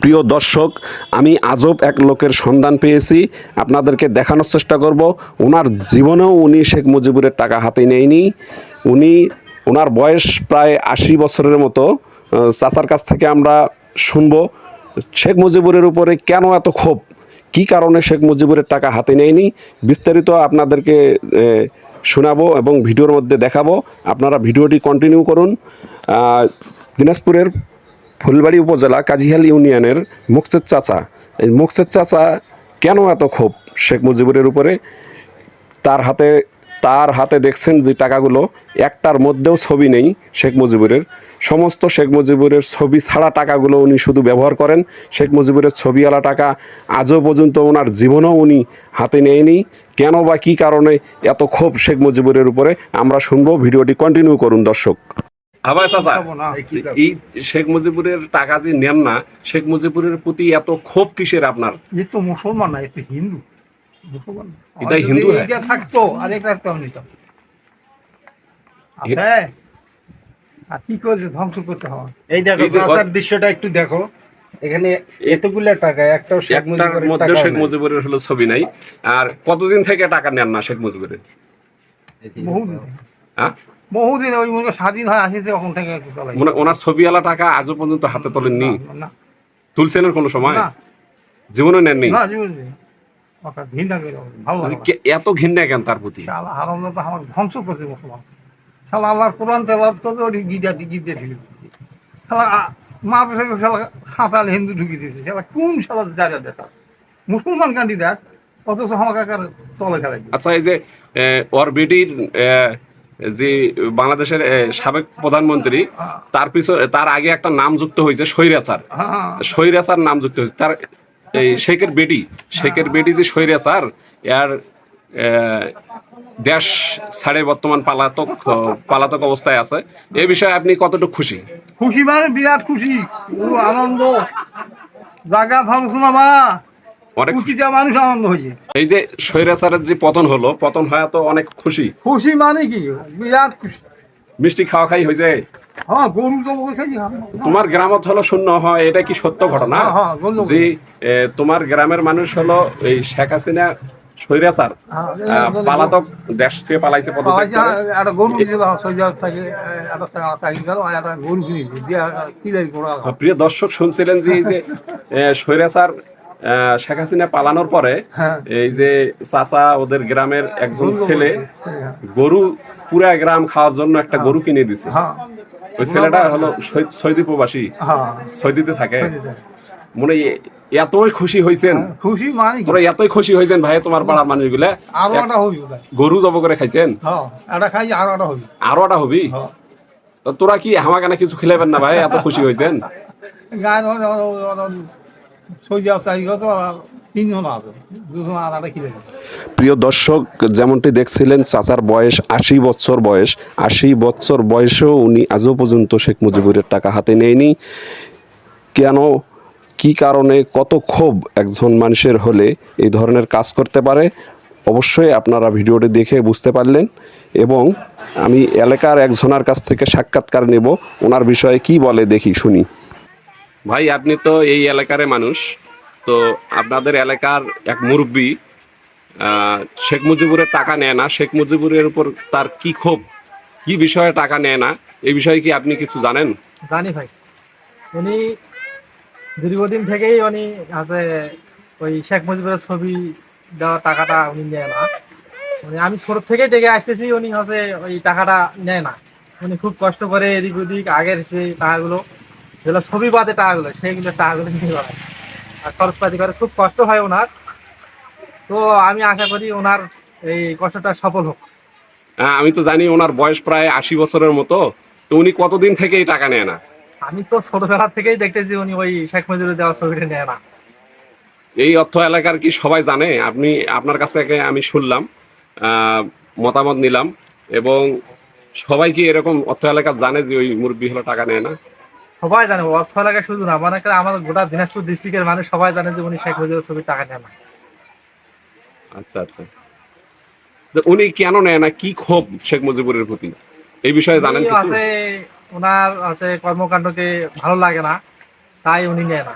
প্রিয় দর্শক, আমি আজব এক লোকের সন্ধান পেয়েছি। আপনাদেরকে দেখানোর চেষ্টা করব। ওনার জীবনেও উনি শেখ মুজিবুরের টাকা হাতে নেয়নি। উনি ওনার বয়স প্রায় আশি বছরের মতো। চাচার কাছ থেকে আমরা শুনব, শেখ মুজিবুরের উপরে কেন এত ক্ষোভ? কী কারণে শেখ মুজিবুরের টাকা হাতে নেয়নি? বিস্তারিত আপনাদেরকে শোনাবো এবং ভিডিওর মধ্যে দেখাবো। আপনারা ভিডিওটি কন্টিনিউ করুন। দিনাজপুরের ফুলবাড়ি উপজেলা কাজিহাল ইউনিয়নের মুকসেদ চাচা। এই মুকসেদ চাচা কেন এত ক্ষোভ শেখ মুজিবুরের উপরে? তার হাতে তার হাতে দেখছেন যে টাকাগুলো, একটার মধ্যেও ছবি নেই শেখ মুজিবুরের। সমস্ত শেখ মুজিবুরের ছবি ছাড়া টাকাগুলো উনি শুধু ব্যবহার করেন। শেখ মুজিবুরের ছবিওয়ালা টাকা আজও পর্যন্ত ওনার জীবনেও উনি হাতে নেয়নি। কেন বা কী কারণে এত ক্ষোভ শেখ মুজিবুরের উপরে? আমরা শুনব, ভিডিওটি কন্টিনিউ করুন দর্শক। আবার চাচা এই শেখ মুজিবুরের টাকা যে নেন না শেখ মুজিবুরের প্রতি এত ক্ষোভ কিসের আপনার? এ তো মুসলমান না এ তো হিন্দু। মুসলমান। আর হিন্দু হ্যাঁ? এইটা থাকতো আর এটা তো আমি নিতাম আছে আর কি করেছে? ধ্বংস করতে হবে। এই দেখো চাচার দৃশ্যটা একটু দেখো। এখানে এতগুলা টাকা একটাও শেখ একটার মুজিবের মধ্যে শেখ মুজিবুরের হলো ছবি নাই। আর কতদিন থেকে টাকা নেন না শেখ মুজিবুরের? বহুদিন হ্যাঁ? বহুদিন ওই মনে স্বাধীন হয় আসিছে ওখান থেকে ওনা- ওনার ছবিওয়ালা টাকা আজও পর্যন্ত হাতে তোলেননি। না তুলছেন কোনো সময়? না। জীবনে নেননি? না জীবন ঘৃণা ভালো এত ঘৃণা কেন তার প্রতি? শালা হারাম তো আমার ধ্বংস করছে মুসলমান। শালা আল্লাহর কোরআন তেলার তো ওই গিজা গিজে ঢুকে শালা আ- মাদ্রাসা শালা খাতাল হিন্দু ঢুকে দিয়েছে। শালা কোন শালা জায়গা দেখা? মুসলমান ক্যান্ডিডেট অথচ আমাকে কার তলে খেলাই আচ্ছা এই যে আহ, যে বাংলাদেশের সাবেক প্রধানমন্ত্রী, তার পিছনে, তার আগে একটা নাম যুক্ত হয়েছে স্বৈরাচার স্বৈরাচার নাম যুক্ত হয়েছে। তার, এই শেখের বেটি শেখের বেটি যে স্বৈরাচার এর দেশ ছাড়ে বর্তমান পালাতক পালাতক অবস্থায় আছে। এ বিষয়ে আপনি কতটুকু খুশি? খুশি মানে বিরাট খুশি। আনন্দ। জায়গা ধ্বংস না। বা অনেক প্রতিটা মানুষ আনন্দ হয়েছে। এই যে স্বৈরাচারের যে পতন হলো পতন তো অনেক খুশি। খুশি মানে কি? বিরাট খুশি। মিষ্টি খাওয়া খাই হয়েছে? হ্যাঁ গরু তো খেয়েছি তোমার গ্রামত হলো শূন্য হয় এটা কি সত্য ঘটনা? হ্যাঁ, হ্যাঁ। যে তোমার গ্রামের মানুষ হলো এই শেখ হাসিনা স্বৈরাচার। হ্যাঁ, পালাতক দেশ থেকে পালাইছে। একটা গরু সৈজার থেকে একটা গরু কিনেছি। করা প্রিয় দর্শক শুনছিলেন যে এই যে স্বৈরাচার শেখ হাসিনা পালানোর পরে হ্যাঁ। এই যে চাচা ওদের গ্রামের একজন ছেলে হ্যাঁ। গরু পুরা গ্রাম খাওয়ার জন্য একটা গরু কিনে দিছে। হ্যাঁ। ওই ছেলেটা হলো সৌদি প্রবাসী। হ্যাঁ। সৌদিতে থাকে। মনে এতই খুশি হয়েছেন খুশি মানে তোরা এতই খুশি হয়েছেন ভাই তোমার পাড়ার মানুষগুলা। আরও একটা হবি গরু জব করে খাইছেন? হ্যাঁ একটা খাই আরও একটা হবি। আরও একটা হবি? হ্যাঁ। তো তোরা কি হামাকানা কিছু খেলাবেন না ভাই? এত খুশি হয়েছেন গায়ে প্রিয় দর্শক, যেমনটি দেখছিলেন, চাচার বয়স আশি বছর বয়স। আশি বছর বয়সেও উনি আজও পর্যন্ত শেখ মুজিবুরের টাকা হাতে নেয়নি। কেন, কি কারণে, কত ক্ষোভ একজন মানুষের হলে এই ধরনের কাজ করতে পারে? অবশ্যই আপনারা ভিডিওটি দেখে বুঝতে পারলেন এবং আমি এলাকার একজনের কাছ থেকে সাক্ষাৎকার নেব। ওনার বিষয়ে কি বলে দেখি, শুনি। ভাই, আপনি তো এই এলাকার মানুষ। তো আপনাদের এলাকার এক মুরব্বী শেখ মুজিবুরের টাকা নেয় না। শেখ মুজিবুরের উপর তার কি ক্ষোভ? কি বিষয়ে টাকা নেয় না? এই বিষয়ে কি আপনি কিছু জানেন? জানি ভাই। উনি দীর্ঘদিন থেকেই উনি আছে, ওই শেখ মুজিবের ছবি দেওয়া টাকাটা উনি নেয় না। মানে আমি ছোট থেকেই দেখে আসতেছি, উনি হচ্ছে ওই টাকাটা নেয় না। উনি খুব কষ্ট করে এদিক ওদিক আগের সেই টাকাগুলো যেগুলো ছবি বাদে টাকাগুলো সেইগুলো টাকাগুলো নিয়ে বেড়ায় আর খরচপাতি করে খুব কষ্ট হয় ওনার। তো আমি আশা করি ওনার এই কষ্টটা সফল হোক। হ্যাঁ, আমি তো জানি ওনার বয়স প্রায় আশি বছরের মতো। তো উনি কতদিন থেকে এই টাকা নেয় না? আমি তো ছোটবেলা থেকেই দেখতেছি উনি ওই শেখ মুজিবের দেওয়া ছবিটা নেয় না। এই অর্থ এলাকার কি সবাই জানে? আপনি আপনার কাছে থেকে আমি শুনলাম মতামত নিলাম এবং সবাই কি এরকম অর্থ এলাকা জানে যে ওই মুরব্বী হলো টাকা নেয় না? সবাই জানে অর্থ এলাকা শুধু না। মানে আমার গোটা দিনাজপুর ডিস্ট্রিক্টের মানুষ সবাই জানে যে উনি শেখ মুজিবের ছবি টাকা নেয় না। আচ্ছা আচ্ছা। উনি কেন নেয় না? কি ক্ষোভ শেখ মুজিবুরের প্রতি? এই বিষয়ে জানেন কিছু? আছে ওনার আছে কর্মকাণ্ডকে ভালো লাগে না তাই উনি নেয় না।